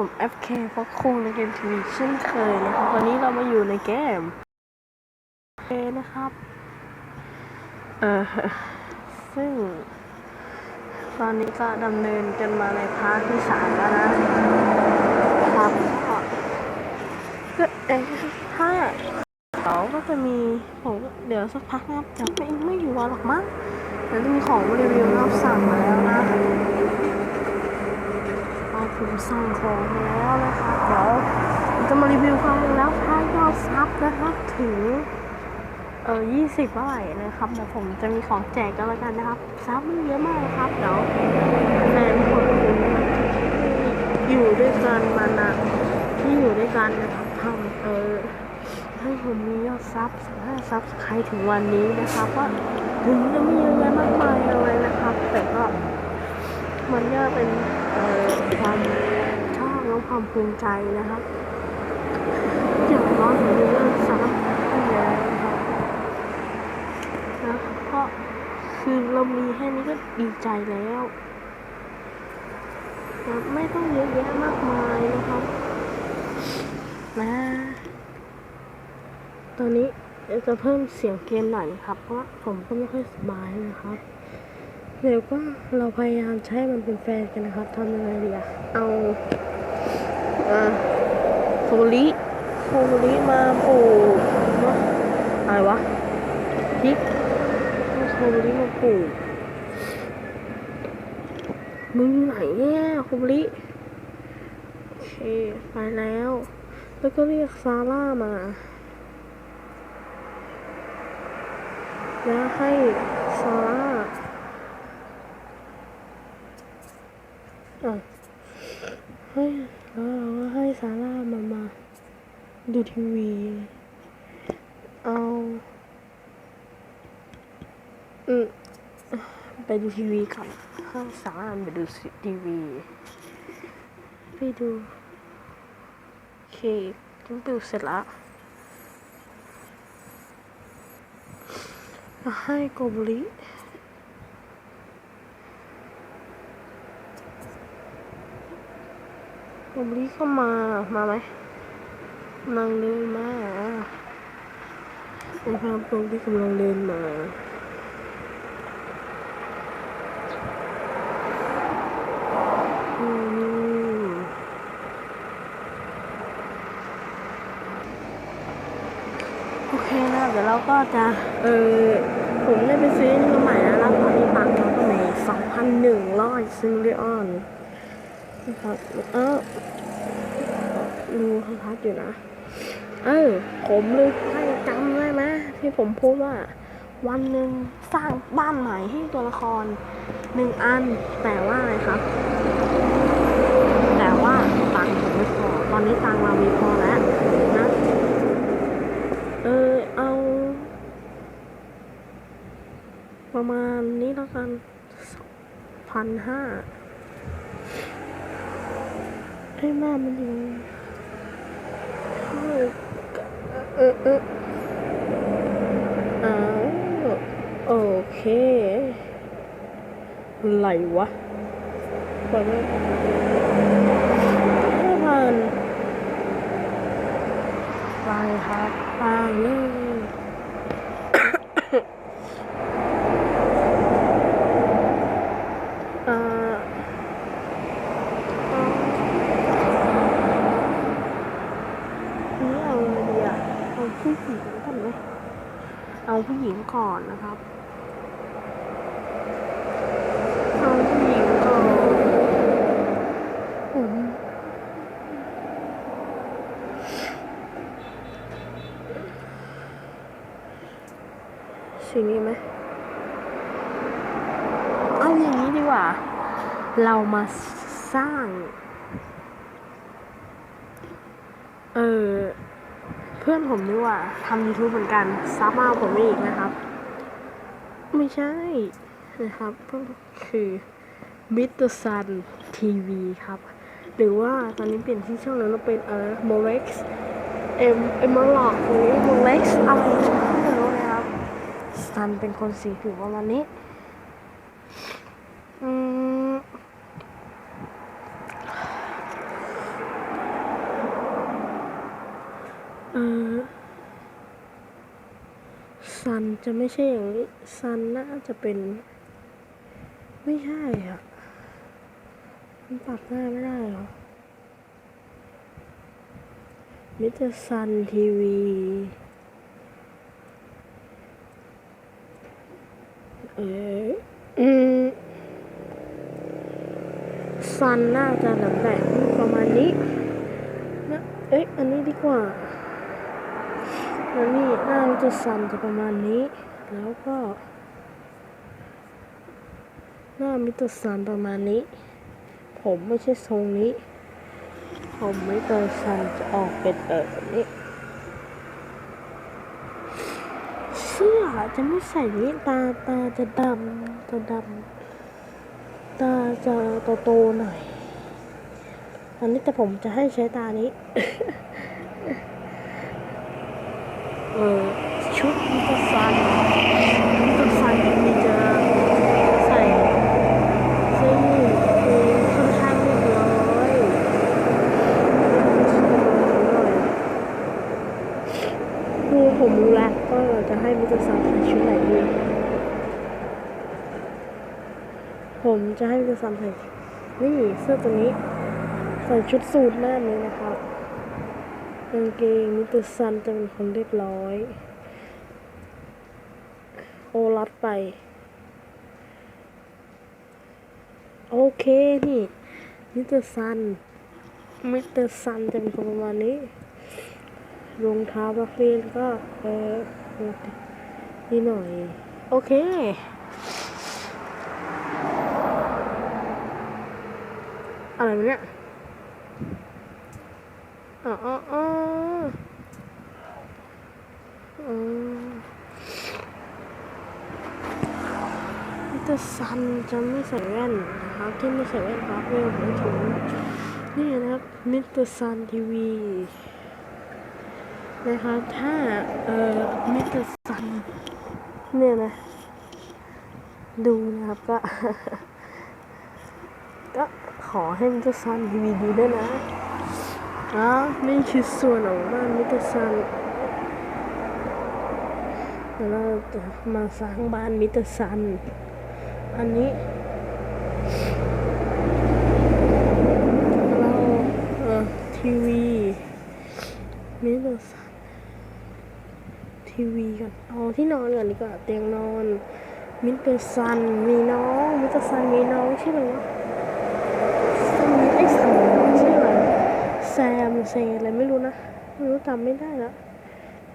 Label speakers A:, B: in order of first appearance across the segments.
A: ผม FK ฟักคุงในเกมทีวีเช่นเคยนะครับวันนี้เรามาอยู่ในเกมเอนะครับเออซึ่ง ตอนนี้ก็ดำเนินกันมาในพาร์ทที่สามแล้วนะครับก็เอ๊ะถ้าเขาก็จะมีผมเดี๋ยวสักพักนะครับจะไม่ไม่อยู่วันหรอกมั้งเดี๋ยวจะมีของรีวิวรับสั่งมาแล้ว ผมสั่งของแล้วนะครับเดี๋ยวจะมารีวิวความแล้วถ้ายอดซับนะครับถึงเออยี่สิบเมื่อไหร่นะครับเดี๋ยวผมจะมีของแจกกันแล้วกันนะครับซับมันเยอะมากนะครับเดี๋ยวแฟนคนคุณที่อยู่ด้วยกันมานานที่อยู่ด้วยกันนะครับทำเออให้ผมมียอดซับถ้าซับใครถึงวันนี้นะครับว่าถึงจะไม่เยอะแยะมากมายอะไรนะครับ แต่ก็ มันก็เป็นเอ่อความชอบและ ความภูมิใจนะครับอย่างน้อยผมมีเรื่องซับที่แล้วนะครับนะเพราะคือเรามีแค่นี้ก็ดีใจแล้วนะไม่ต้องเยอะแยะมากมายนะครับนะตอนนี้เดี๋ยวจะเพิ่มเสียงเกมหน่อยครับ เพราะผมก็ไม่ค่อยสบายนะครับเดี๋ยวก็เราพยายามใช้มันเป็นแฟนกันนะครับทำยังไงดีอะเอา อ่อโคลิโคลิมาปลูกเนอะอะไรวะพริกเอาโคลิมาปลูกมึงอไหนเนี่ยโคลิโอเคไปแล้ว แล้วก็เรียกซาร่ามาแล้วให้ซาร่า อะให้แล้วเราก็ให้ซาร่ามามา ดูทีวี เอา อืม ไปดูทีวีก่อนห้ซาร่าไปดูทีวี ไปดูโอเคจิ้งปิวเสร็จแล้วแล้วให้โกบลิผมรีก็มา มาไหมกำลังเดินมานะครับผมที่กำลังเดินมา อืมโอ เดี๋ยวเราก็จะ เออผมได้ไปซื้อนี่มาใหม่แล้วตอนนี้ตังเราก็มีสองพันหนึ่งร้อยซิงเรียนนะครับเออดูพักอยู่นะ เออ ผมเลยให้จำได้ไหมที่ผมพูดว่า วันหนึ่งสร้างบ้านใหม่ให้ตัวละครหนึ่งอัน แต่ว่าอะไรครับ แต่ว่าตังค์ผมไม่พอ ตอนนี้ตังค์เรามีพอแล้วนะ เออ เอา ประมาณนี้แล้วกันพันห้าให้แม่มันอยู่เออเออเอาโอเค อะไรวะเปิดไม่ห้าพันไปครับไปเลยอ่า นี่เอาอะไรดีอะเอาผู้หญิงก่อนไหมเอา ผู้หญิงก่อนนะครับเอาผู้หญิงก่อนผมสีนี้ไหมเอาอย่างนี้ดีกว่า เรามาสร้าง เออ พื่อนผมนี่ว่าทำ YouTube เหมือนกันซับมาเอาผมอีกนะครับ ไม่ใช่นะครับก็คือมิสเตอร์ซันทีวีครับ หรือว่าตอนนี้เปลี่ยนที่อช่องแล้วเราเป็นเออโมเล็กซ์เอ็มเอ็มมาหลอกหรือโมเล็กซ์อะไรไม่รู้นะครับซันเป็นคนสีผิวประมาณนี้ อืม จะ ไม่ใช่อย่างนี้ ซันน่าจะเป็น ไม่ใช่อะ มันปรับหน้าไม่ได้เหรอมิสเตอร์ซันทีวีเอออืมซันน่าจะแหลมแหลมประมาณนี้นะเอ๊ะ อันนี้ดีกว่าแล้วนี่น้ามิสเตอร์ซันจะประมาณนี้ แล้วก็ หน้ามิตร์ซันประมาณนี้ ผมไม่ใช่ทรงนี้ ผมมิสเตอร์ซันจะออกเป็นเออแบบนี้เสื้อจะไม่ใส่นี้ตาตาจะดำจะดำตาจะโตโตหน่อยอันนี้แต่ผมจะให้ใช้ตานี้ เออชุดมิสเตอร์ซันมิสเตอร์ซันมีจะใส่เสื้อยืดคือค่อนข้างเรียบร้อยคือผมรู้แล้วก็ จะให้มิสเตอร์ซันใส่ชุดไหนดีผมจะให้มิเตอร์ซันใส่นี่เสื้อตัวนี้ ใส่ชุดสูทหน้านี้นะครับกางเกงมิสเตอร์ซันจะเป็นคนเรียบร้อย โอรัดไป โอเคนี่มิสเตอร์ซันมิสเตอร์ซันจะเป็นคนประมาณนี้รองเท้านักเรียนก็เออ นี่หน่อย โอเค อะไรวะเนี่ยอ๋ออ๋ออ๋ออืมมิสเตอร์ซันจะไม่ใส่แว่นนะครับที่ไม่ใส่แว่นครับเรื่องขอถึงนี่นะครับมิสเตอร์ซันทีวีนะครับถ้าเอ่อมิสเตอร์ซัน เนี่ยนะ ดูนะครับก็ ก็ขอให้มิตรซันทีวีดูด้วยนะอะนี่คือส่วนของบ้านมิตรซันเดี๋ยวเราจะมาสร้างบ้านมิตรซัน อันนี้เราเอ่อทีวีมิตรซัน ทีวีก่อนเอาที่นอนก่อนดีกว่าเตียงนอน มิเตรซันมีน้องมิเตรซันมีน้องชื่ออะไรวะซันไอ้ยซันชื่ออะไรแซมเซอะไรไม่รู้นะไม่รู้จำไม่ได้แล้ว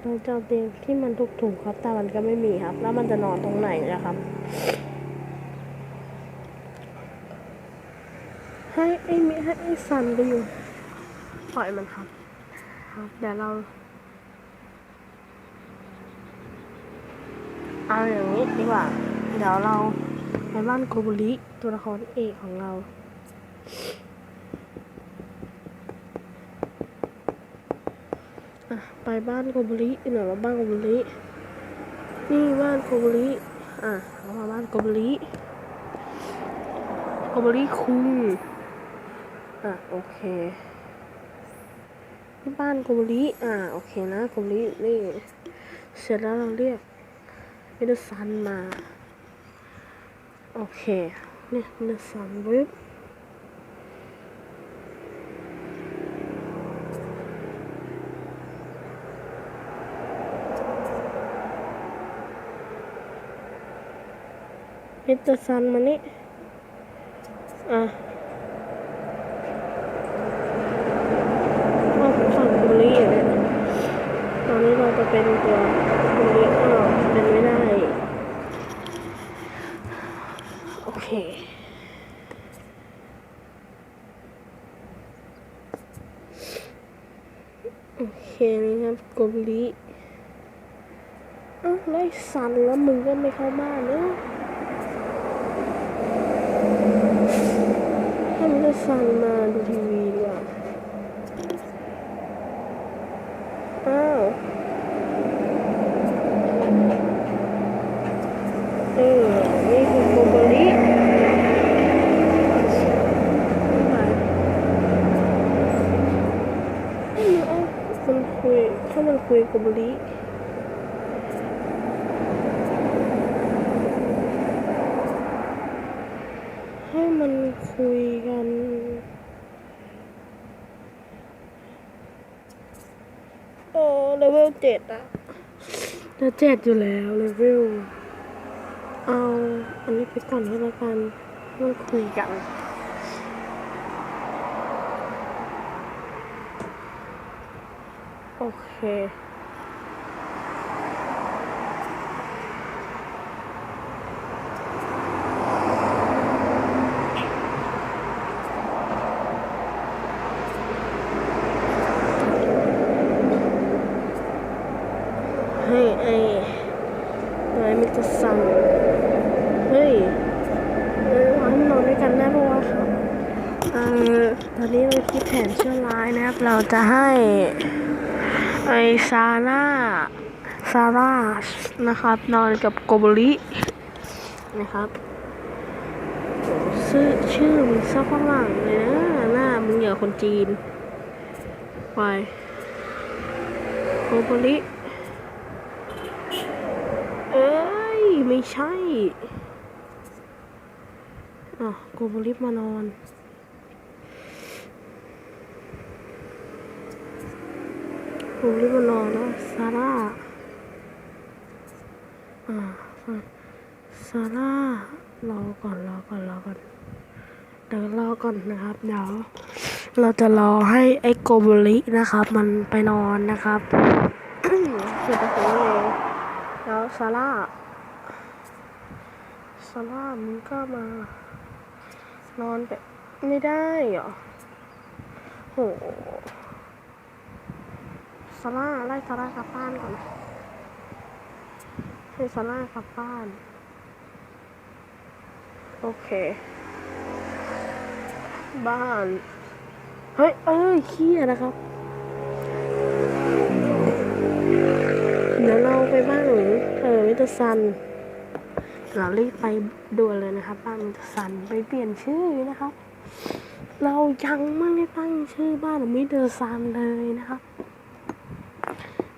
A: เราจะเอเตียงที่มันถูกๆครับ แต่มันก็ไม่มีครับ แล้วมันจะนอนตรงไหนนะครับ ให้ไอ้มิให้ไอ้ซันไปอยู่ปล่อยมันครับ ครับ เดี๋ยวเรา เอาอย่างนี้ดีกว่า เดี๋ยวเราไปบ้านโกบุริตัวละครเอกของเราอะไปบ้านโกบุริหน่อยว่าบ้านโกบุรินี่บ้านโกบุริอะเรามาบ้านโกบุริโกบุริคุงอะโอเคที่บ้านโกบุริอะโอเคนะโกบุรินี่เสร็จแล้วเราเรียก มดซันมา โอเค เนี่ยเมดซันวิบมิเตอร์ซันมานี่อะอ้าวฝั่งบุรีอะเนี่ยตอนนี้เราจะเป็นตัวบุรีอ้าวเป็นไม่ได้ โอเค โอเคนะครับโกบุรีอ้าวแล้วไอ้ซันแล้วมึงก็ไม่เข้าบ้านเนอะถ้ามึงจะสันมาดูทีวี โกบุริให้มันคุยกันเออเลเวลเจ็ดอะจะเจ็ดอยู่แล้วเลเวลเอา อันนี้ไปก่อนก็และกันมันคุยกันโอเค จะให้ไอซาร่าซาร่านะครับ นอนกับโกบรินะครับชื่อชื่อมันซะฝรั่งเลยนะหน้ามึงเหนือคนจีน ไปโกบริเอ้ย ไม่ใช่อะโกบริมานอน โกโบมานอนแล้วซาร่าอ่าซาร่ารอก่อนรอก่อนรอก่อนเดี๋ยวรอก่อนนะครับเดี๋ยวเราจะรอให้ไอ้โกโบรินะครับ มันไปนอนนะครับเสร็จแล้วเลยแล้วซาร่าซาร่ามึงก็มานอนแบบไม่ได้เหรอโห ซาร่าไล่ซาร่ากลับบ้านก่อนให้ซาร่ากลับบ้าน โอเค บ้าน เฮ้ย เอ้ยเขี้ยนะครับ เดี๋ยวเราไปบ้านหนูเออมิเตรซันเรารีบไปด่วนเลยนะครับบ้านมิเตรซันไปเปลี่ยนชื่อนะครับเรายังไม่ได้ตั้งชื่อบ้านมิเตอร์ซันเลยนะครับ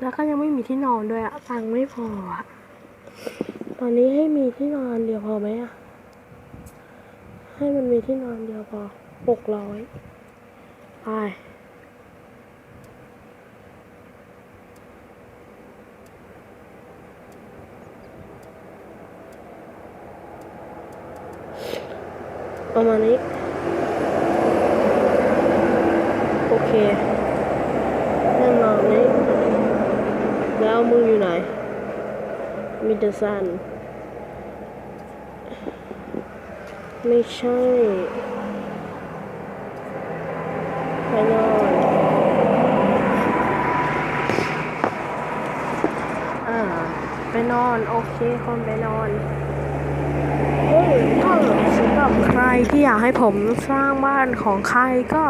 A: แล้วก็ยังไม่มีที่นอนด้วยอะตังไม่พออะตอนนี้ให้มีที่นอนเดียวพอไหมอะให้มันมีที่นอนเดียวพอหกร้อยไปประมาณนี้ โอเคนั่งนอนนี้ แล้วมึงอยู่ไหนมิเดซันไม่ใช่ไปนอนอ่าไปนอน โอเคคนไปนอนเฮ้ยก็สำหรับใครที่อยากให้ผมสร้างบ้านของใครก็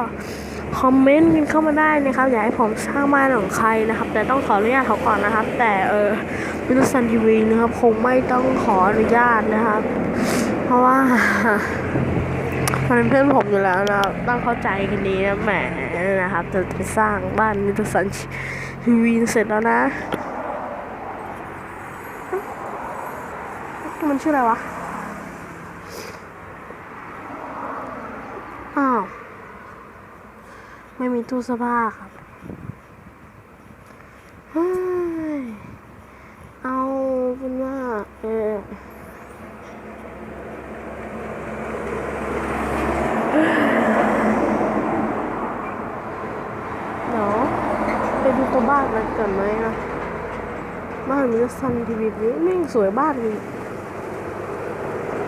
A: คอมเมนต์กันเข้ามาได้นะครับ อยากให้ผมสร้างบ้านของใครนะครับ แต่ต้องขออนุญาตเขาก่อนนะครับ แต่เออวิลสันทีวีนะครับคงไม่ต้องขออนุญาตนะครับ เพราะว่ามันเป็นเพื่อนผมอยู่แล้วนะต้องเข้าใจกันดีนะแหมนะครับจะไปสร้างบ้านวิลสันทีวีเสร็จแล้วนะ มันชื่ออะไรวะ อ้าว ไม่มีตู้เสื้อผ้าครับเฮ้ยเอาเป็นว่าเออเดี๋ยวไปดูตัวบ้านกันก่อนไหมอะบ้านมีซันทีวีนี้แม่งสวยบ้านเลย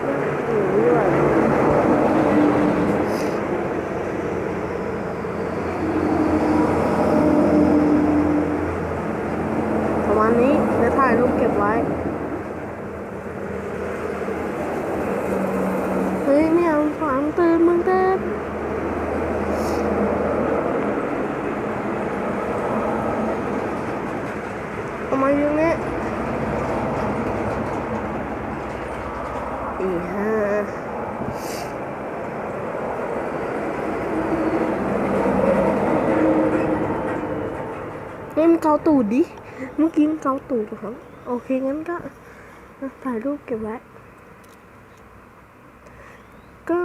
A: โอ้โหด้วย ประมาณนี้เดี๋ยวถ่ายรูปเก็บไว้ เฮ้ยไม่เอาฝังตื่นมึงตื่นเอามาอยู่นี่อีห้า เกาตูดดิ เมื่อกี้มันเกาตูดเหรอโอเคงั้นก็ถ่ายรูปเก็บไว้ ก็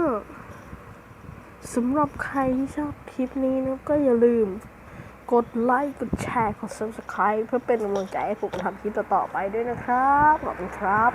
A: สำหรับใครที่ชอบคลิปนี้นะก็อย่าลืมกดไลค์ กดแชร์ กด subscribe เพื่อเป็นกำลังใจให้ผมทำคลิปต่อๆไปด้วยนะครับ ขอบคุณครับ